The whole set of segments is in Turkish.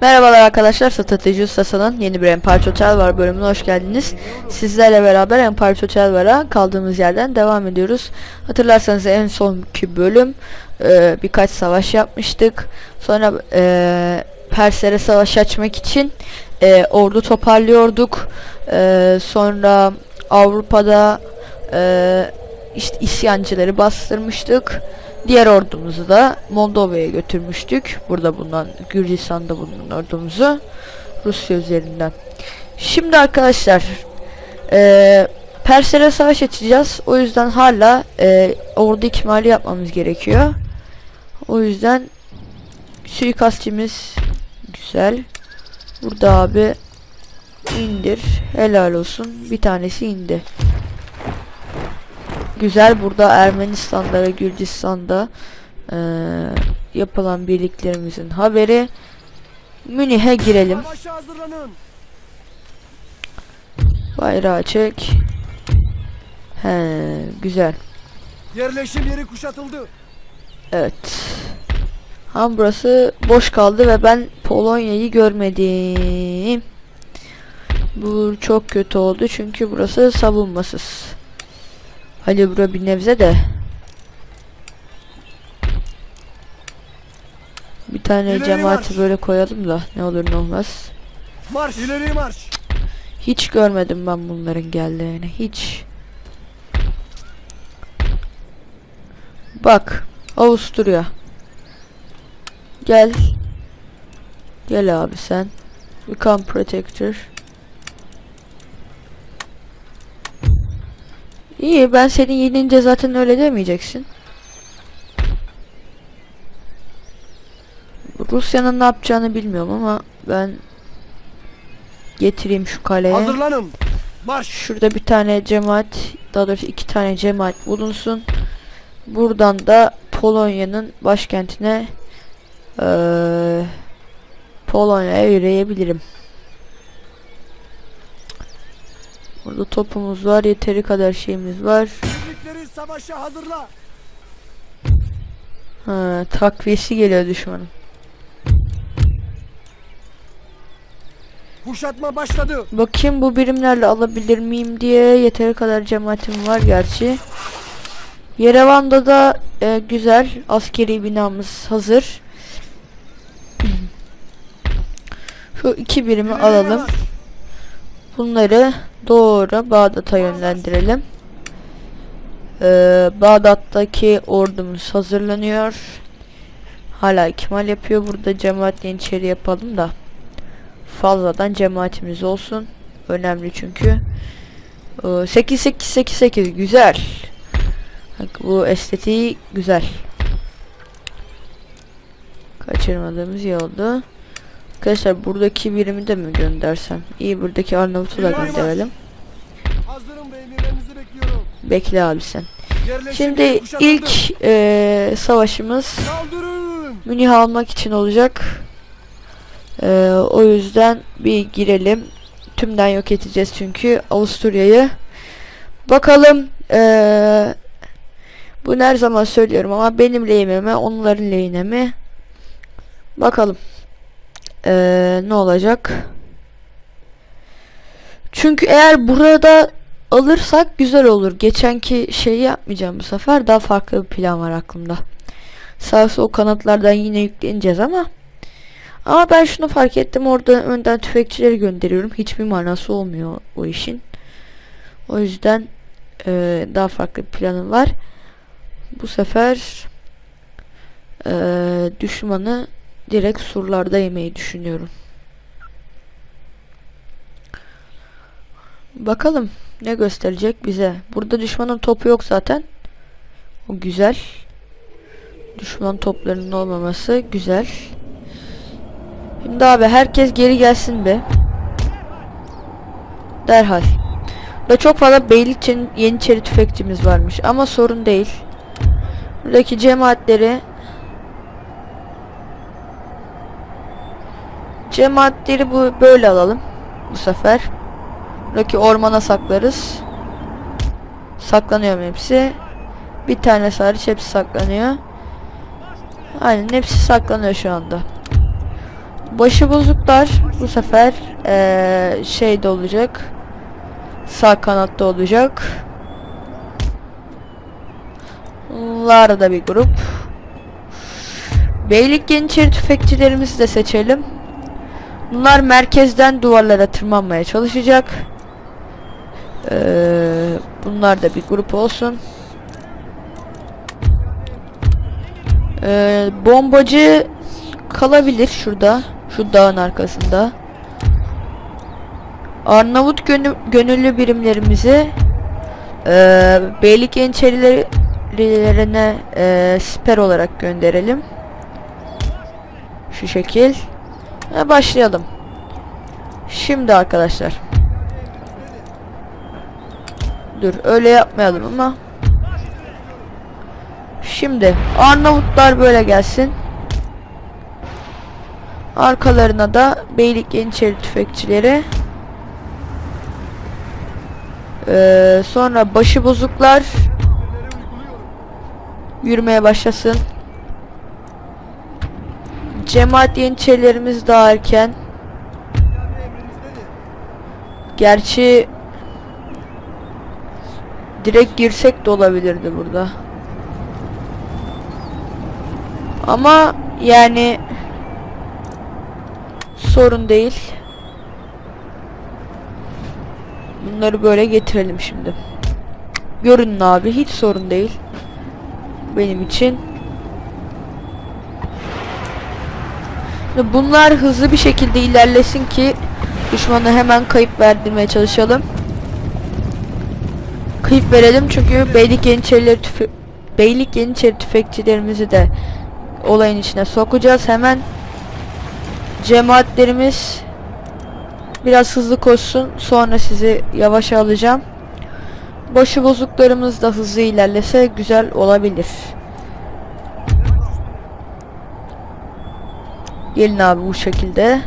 Merhabalar arkadaşlar, Strateji Ustası'nın yeni bir Empire Total var bölümüne hoş geldiniz. Sizlerle beraber Empire Total Var'a kaldığımız yerden devam ediyoruz. Hatırlarsanız en sonki bölüm e, birkaç savaş yapmıştık. Sonra e, Perslere savaş açmak için e, ordu toparlıyorduk. E, sonra Avrupa'da e, işte isyancıları bastırmıştık. Diğer ordumuzu da Moldova'ya götürmüştük. Burada bulunan Gürcistan'da bulunan ordumuzu Rusya üzerinden. Şimdi arkadaşlar eee Perslere savaş açacağız. O yüzden hala eee ordu ikmali yapmamız gerekiyor. O yüzden suikastçimiz güzel. Burada abi indir. Helal olsun. Bir tanesi indi. Güzel burada Ermenistan'da ve Gürcistan'da eee, yapılan birliklerimizin haberi. Münih'e girelim. Bayrağı çek. He, güzel. Yerleşim yeri kuşatıldı. Evet. Ha burası boş kaldı ve ben Polonya'yı görmedim. Bu çok kötü oldu çünkü burası savunmasız. Hadi bura bir nebze de. Bir tane İleri cemaati marş. böyle koyalım da ne olur ne olmaz. Marş ileri marş. Hiç görmedim ben bunların geldiğini. Hiç. Bak. Avusturya. Gel. Gel abi sen. Become protector. İyi ben seni yenince zaten öyle demeyeceksin. Rusya'nın ne yapacağını bilmiyorum ama ben getireyim şu kaleye. Hazırlanın. Marş. Şurada bir tane cemaat, daha doğrusu iki tane cemaat bulunsun. Buradan da Polonya'nın başkentine eee Polonya'ya yürüyebilirim. Burada topumuz var, yeteri kadar şeyimiz var. Birlikleri savaşa hazırla. Ha, takviyesi geliyor düşmanın. Kuşatma başladı. Bakayım bu birimlerle alabilir miyim diye yeteri kadar cemaatim var gerçi. Yerevan'da da e, güzel askeri binamız hazır. Şu iki birimi alalım. Bunları doğru Bağdat'a yönlendirelim. Ee, Bağdat'taki ordumuz hazırlanıyor. Hala ikmal yapıyor. Burada cemaat yeniçeri yapalım da. Fazladan cemaatimiz olsun. Önemli çünkü. Ee, 8 8 8 8 güzel. Bak bu estetiği güzel. Kaçırmadığımız iyi oldu. Arkadaşlar buradaki birimi de mi göndersem? İyi buradaki Arnavut'u da gönderelim. Bekle abi sen. Şimdi ilk eee, savaşımız. Münih'i almak için olacak. Eee, o yüzden bir girelim. Tümden yok edeceğiz çünkü Avusturya'yı. Bakalım eee, bunu her zaman söylüyorum ama benim lehime onların lehine mi? Bakalım. Eee, ne olacak? Çünkü eğer burada alırsak güzel olur. Geçenki şeyi yapmayacağım bu sefer. Daha farklı bir plan var aklımda. Sağ sol kanatlardan yine yükleneceğiz ama ama ben şunu fark ettim orada önden tüfekçileri gönderiyorum. Hiçbir manası olmuyor o işin. O yüzden eee, daha farklı bir planım var. Bu sefer eee, düşmanı direkt surlarda yemeyi düşünüyorum. Bakalım ne gösterecek bize. Burada düşmanın topu yok zaten. O güzel. Düşman toplarının olmaması güzel. Şimdi abi herkes geri gelsin be. Derhal. Ve çok fazla beylik yeni yeniçeri tüfekçimiz varmış ama sorun değil. Buradaki cemaatleri cemaatleri bu böyle alalım bu sefer. Buradaki ormana saklarız. Saklanıyor hepsi. Bir tane hariç hepsi saklanıyor. Aynen hepsi saklanıyor şu anda. Başı bozuklar bu sefer eee şeyde olacak. Sağ kanatta olacak. Bunlar da bir grup. Beylik Yeniçeri tüfekçilerimizi de seçelim. Bunlar merkezden duvarlara tırmanmaya çalışacak. Ee, bunlar da bir grup olsun. Ee, bombacı kalabilir şurada. Şu dağın arkasında. Arnavut gönü- gönüllü birimlerimizi ee, Beylik Yeniçerilerine ee, siper olarak gönderelim. Şu şekil. Ve başlayalım. Şimdi arkadaşlar. Dur öyle yapmayalım ama. Şimdi Arnavutlar böyle gelsin. Arkalarına da Beylik Yeniçeri tüfekçileri. Ee, sonra başı bozuklar yürümeye başlasın. Cemaat Yeniçerilerimiz daha erken. Gerçi direkt girsek de olabilirdi burada. Ama yani sorun değil. Bunları böyle getirelim şimdi. Görünün abi hiç sorun değil. Benim için. Bunlar hızlı bir şekilde ilerlesin ki düşmana hemen kayıp verdirmeye çalışalım. Kayıp verelim çünkü Beylik Yeniçerileri tüfe Beylik Yeniçeri tüfekçilerimizi de olayın içine sokacağız. Hemen cemaatlerimiz biraz hızlı koşsun. Sonra sizi yavaşa alacağım. Başı bozuklarımız da hızlı ilerlese güzel olabilir. Gelin abi bu şekilde.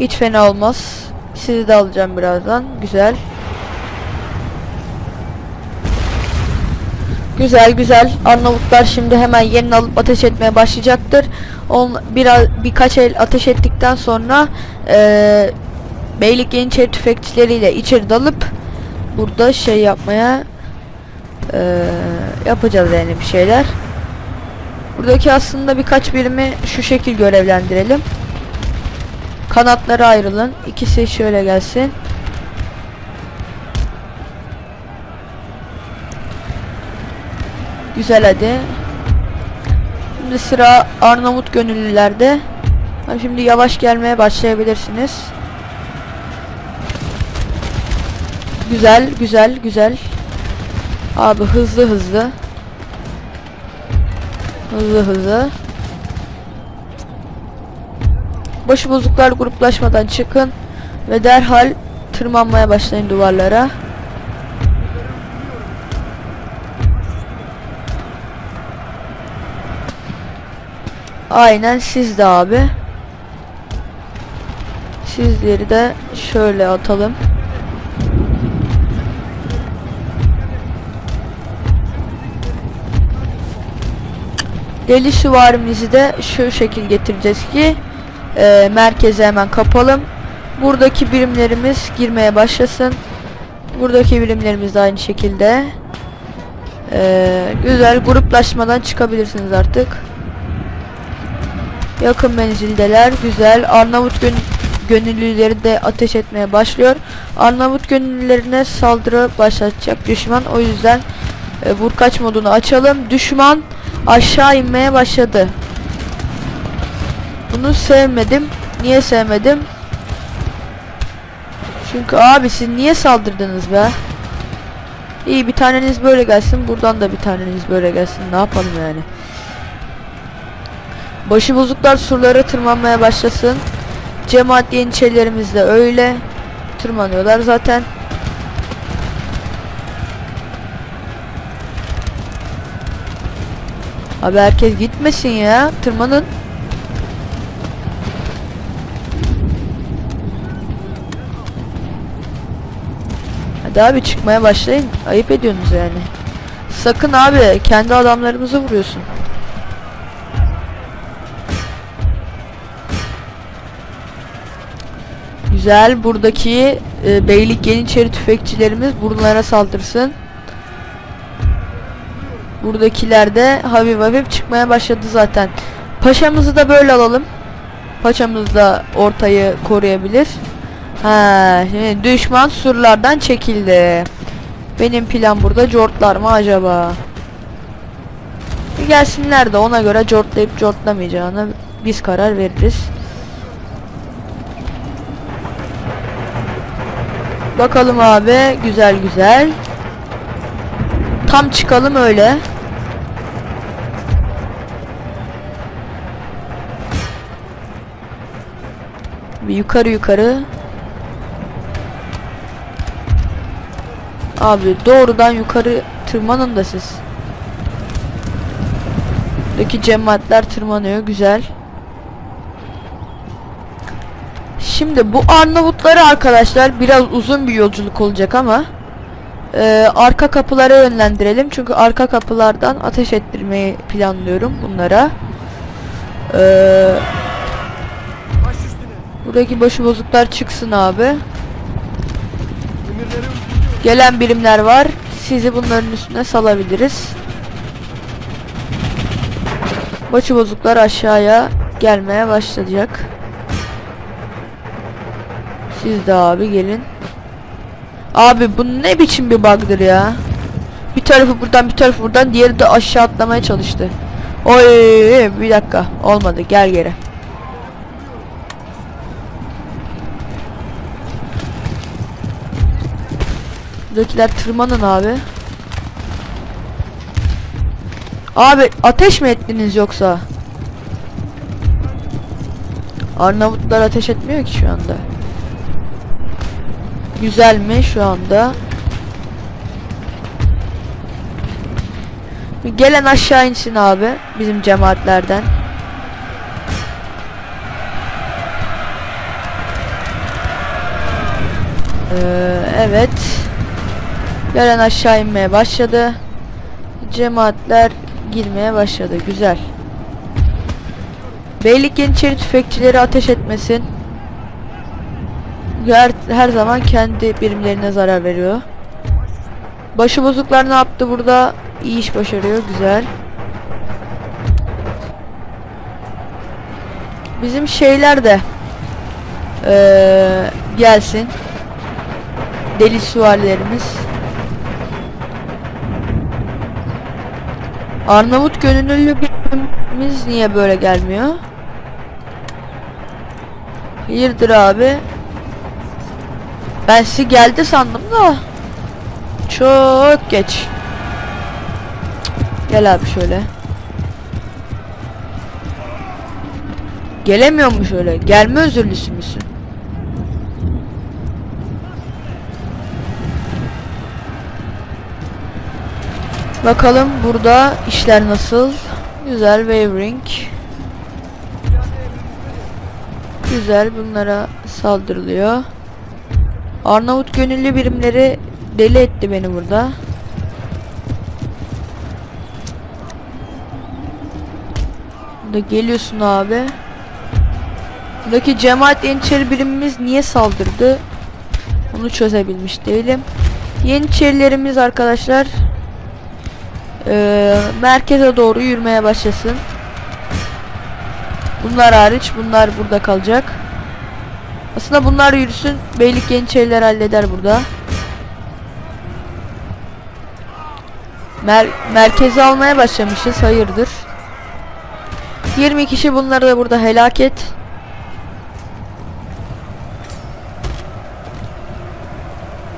Hiç fena olmaz. Sizi de alacağım birazdan. Güzel. Güzel güzel. Arnavutlar şimdi hemen yerini alıp ateş etmeye başlayacaktır. On, biraz birkaç el ateş ettikten sonra eee Beylik Yeniçeri tüfekçileriyle içeri dalıp burada şey yapmaya eee, yapacağız yani bir şeyler. Buradaki aslında birkaç birimi şu şekil görevlendirelim. Kanatlara ayrılın. İkisi şöyle gelsin. Güzel hadi. Şimdi sıra Arnavut gönüllülerde. Ha, Şimdi yavaş gelmeye başlayabilirsiniz. Güzel, güzel, güzel. Abi hızlı hızlı. Hızlı hızlı. Başı bozuklar gruplaşmadan çıkın ve derhal tırmanmaya başlayın duvarlara. Aynen siz de abi. Sizleri de şöyle atalım. Deli süvarimizi de şu şekil getireceğiz ki e, merkeze hemen kapalım. Buradaki birimlerimiz girmeye başlasın. Buradaki birimlerimiz de aynı şekilde. E, güzel gruplaşmadan çıkabilirsiniz artık. Yakın menzildeler. Güzel. Arnavut gön gönüllüleri de ateş etmeye başlıyor. Arnavut gönüllülerine saldırı başlatacak düşman. O yüzden e, vurkaç modunu açalım. Düşman aşağı inmeye başladı. Bunu sevmedim. Niye sevmedim? Çünkü abi siz niye saldırdınız be? İyi bir taneniz böyle gelsin. Buradan da bir taneniz böyle gelsin. Ne yapalım yani? Başı bozuklar surlara tırmanmaya başlasın. Cemaat yeniçerilerimiz de öyle. Tırmanıyorlar zaten. Abi herkes gitmesin ya. Tırmanın. Hadi abi çıkmaya başlayın. Ayıp ediyorsunuz yani. Sakın abi kendi adamlarımızı vuruyorsun. Güzel buradaki e, beylik yeniçeri tüfekçilerimiz bunlara saldırsın. Buradakiler de hafif hafif çıkmaya başladı zaten. Paşamızı da böyle alalım. Paşamız da ortayı koruyabilir. Ha, şimdi düşman surlardan çekildi. Benim plan burada cortlar mı acaba? Bir gelsinler de ona göre cortlayıp cortlamayacağını biz karar veririz. Bakalım abi güzel güzel. Tam çıkalım öyle. Yukarı yukarı. Abi doğrudan yukarı tırmanın da siz. Buradaki cemaatler tırmanıyor güzel. Şimdi bu Arnavutları arkadaşlar biraz uzun bir yolculuk olacak ama e, arka kapılara yönlendirelim çünkü arka kapılardan ateş ettirmeyi planlıyorum bunlara. E, Baş buradaki başıbozuklar çıksın abi. Gelen birimler var. Sizi bunların üstüne salabiliriz. Başıbozuklar aşağıya gelmeye başlayacak. Siz de abi gelin. Abi bu ne biçim bir bug'dır ya. Bir tarafı buradan bir tarafı buradan diğeri de aşağı atlamaya çalıştı. Oy bir dakika olmadı gel geri. Buradakiler tırmanın abi. Abi ateş mi ettiniz yoksa? Arnavutlar ateş etmiyor ki şu anda. Güzel mi şu anda? Gelen aşağı insin abi bizim cemaatlerden. Ee, evet. Gelen aşağı inmeye başladı. Cemaatler girmeye başladı. Güzel. Beylik Yeniçeri tüfekçileri ateş etmesin. Her, her zaman kendi birimlerine zarar veriyor. Başıbozuklar ne yaptı burada? İyi iş başarıyor. Güzel. Bizim şeyler de eee, gelsin. Deli süvarilerimiz. Arnavut gönüllü birimiz niye böyle gelmiyor? Hayırdır abi? Ben sizi geldi sandım da. Çok geç. Gel abi şöyle. Gelemiyor mu şöyle? Gelme özürlüsü müsün? Bakalım burada işler nasıl? Güzel wavering. Güzel bunlara saldırılıyor. Arnavut gönüllü birimleri deli etti beni burada. Burada geliyorsun abi. Buradaki cemaat yeniçeri birimimiz niye saldırdı? Onu çözebilmiş değilim. Yeniçerilerimiz arkadaşlar eee, merkeze doğru yürümeye başlasın. Bunlar hariç bunlar burada kalacak. Aslında bunlar yürüsün. Beylik Yeniçeriler halleder burada. Mer merkezi almaya başlamışız. Hayırdır? 20 kişi bunları da burada helak et.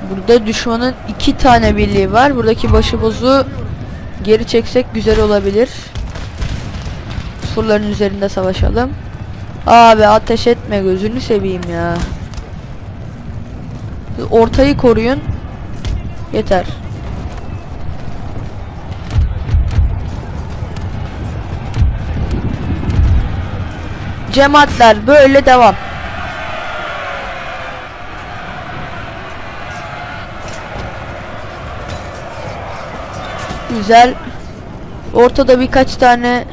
Burada düşmanın iki tane birliği var. Buradaki başıbozu geri çeksek güzel olabilir. Surların üzerinde savaşalım. Abi ateş etme gözünü seveyim ya. Ortayı koruyun. Yeter. Cemaatler böyle devam. Güzel. Ortada birkaç tane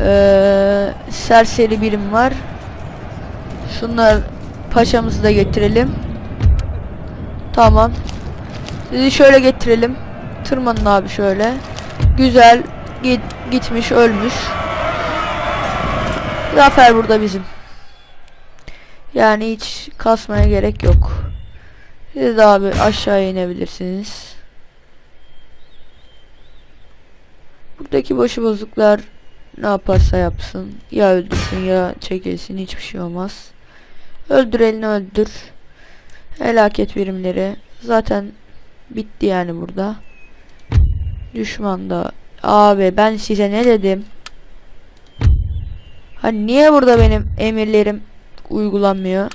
eee serseri birim var. Şunlar paşamızı da getirelim. Tamam. Sizi şöyle getirelim. Tırmanın abi şöyle. Güzel. Git, gitmiş ölmüş. Zafer burada bizim. Yani hiç kasmaya gerek yok. Siz de abi aşağıya inebilirsiniz. Buradaki boşu bozuklar ne yaparsa yapsın. Ya öldürsün ya çekilsin hiçbir şey olmaz. Öldürelini öldür. Felaket birimleri. Zaten bitti yani burada. Düşman da. Abi ben size ne dedim? Hani niye burada benim emirlerim uygulanmıyor?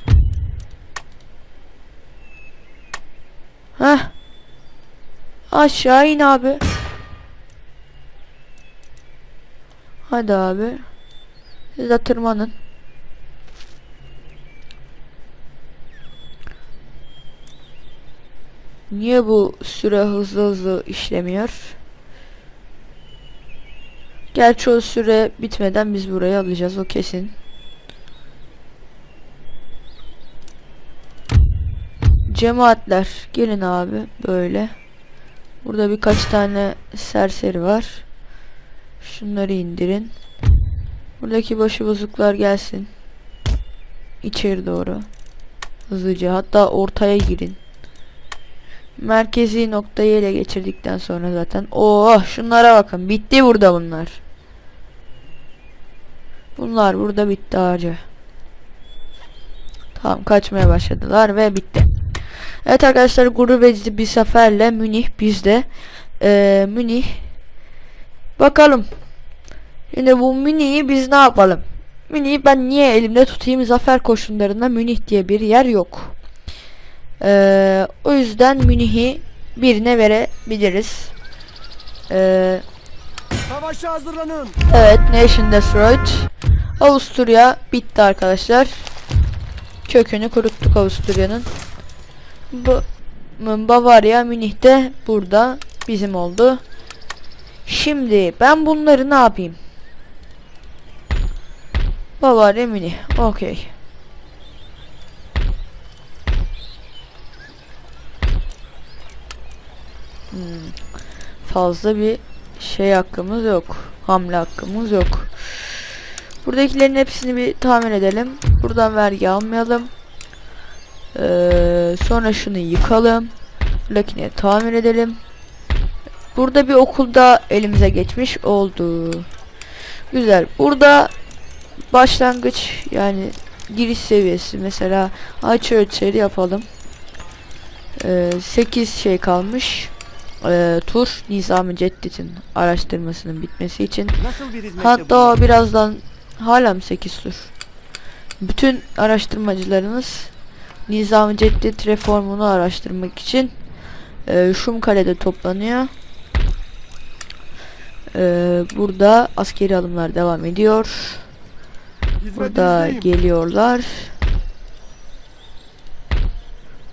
Heh. Aşağı in abi. Hadi abi. Siz de tırmanın. Niye bu süre hızlı hızlı işlemiyor? Gerçi o süre bitmeden biz burayı alacağız o kesin. Cemaatler gelin abi böyle. Burada birkaç tane serseri var. Şunları indirin. Buradaki başı bozuklar gelsin. İçeri doğru. Hızlıca hatta ortaya girin. Merkezi noktayı ele geçirdikten sonra zaten. Oh şunlara bakın. Bitti burada bunlar. Bunlar burada bitti ağacı. Tamam kaçmaya başladılar ve bitti. Evet arkadaşlar gurbetçi bir seferle Münih bizde. Ee, Münih. Bakalım. Şimdi bu Münih'i biz ne yapalım? Münih'i ben niye elimde tutayım? Zafer koşunlarında Münih diye bir yer yok. Ee, o yüzden Münih'i birine verebiliriz. Ee, Savaşa hazırlanın. evet Nation Destroyed. Avusturya bitti arkadaşlar. Kökünü kuruttuk Avusturya'nın. Bu Bavarya Münih de burada bizim oldu. Şimdi ben bunları ne yapayım? Bavarya Münih. Okey. Hmm. Fazla bir şey hakkımız yok. Hamle hakkımız yok. Buradakilerin hepsini bir tahmin edelim. Buradan vergi almayalım. Ee, sonra şunu yıkalım. Buradakini tamir edelim. Burada bir okulda elimize geçmiş oldu. Güzel. Burada başlangıç yani giriş seviyesi mesela aç ölçeri yapalım. Ee, 8 şey kalmış. Ee, tur Nizami Ceddet'in araştırmasının bitmesi için. Bir Hatta o birazdan hala mı 8 tur? Bütün araştırmacılarımız Nizami Ceddet reformunu araştırmak için e, Şumkale'de toplanıyor. E, burada askeri alımlar devam ediyor. Burada geliyorlar.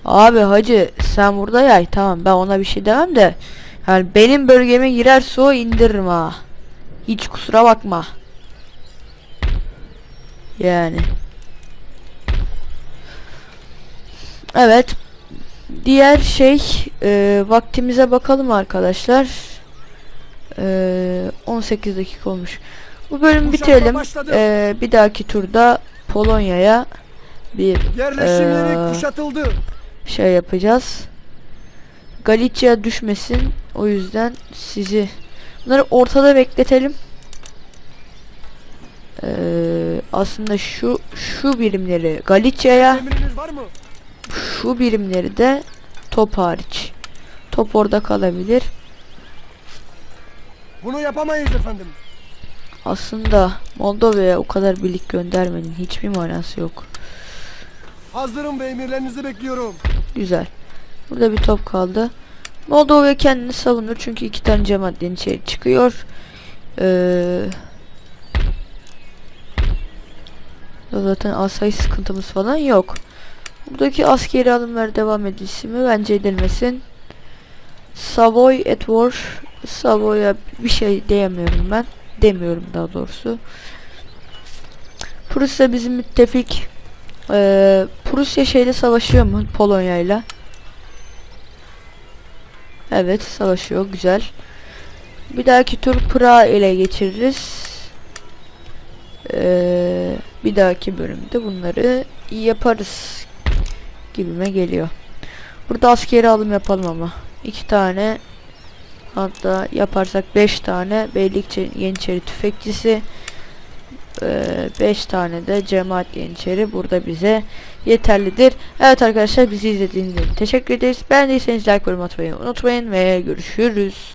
Abi hacı sen burada yay tamam ben ona bir şey demem de yani benim bölgeme girerse o indiririm ha. Hiç kusura bakma. Yani. Evet. Diğer şey e, vaktimize bakalım arkadaşlar. E, 18 dakika olmuş. Bu bölümü bitirelim. başladı. E, bir dahaki turda Polonya'ya bir Ee, kuşatıldı. şey yapacağız. Galicia düşmesin. O yüzden sizi bunları ortada bekletelim. Ee, aslında şu şu birimleri Galicia'ya şu birimleri de top hariç. Top orada kalabilir. Bunu yapamayız efendim. Aslında Moldova'ya o kadar birlik göndermenin hiçbir manası yok. Hazırım ve emirlerinizi bekliyorum. Güzel. Burada bir top kaldı. Moldova kendini savunur çünkü iki tane cemaat Yeniçeri çıkıyor. Ee, zaten asayiş sıkıntımız falan yok. Buradaki askeri alımlar devam edilsin mi? Bence edilmesin. Savoy at war. Savoy'a bir şey diyemiyorum ben. Demiyorum daha doğrusu. Prusya bizim müttefik. Ee, Prusya şeyle savaşıyor mu Polonya'yla? Evet savaşıyor güzel. Bir dahaki tur Prag ile geçiririz. Ee, bir dahaki bölümde bunları yaparız gibime geliyor. Burada askeri alım yapalım ama. iki tane hatta yaparsak 5 tane Beylikçe Yeniçeri tüfekçisi 5 tane de Cemaat Yeniçeri burada bize yeterlidir. Evet arkadaşlar bizi izlediğiniz için teşekkür ederiz. Beğendiyseniz like atmayı unutmayın ve görüşürüz.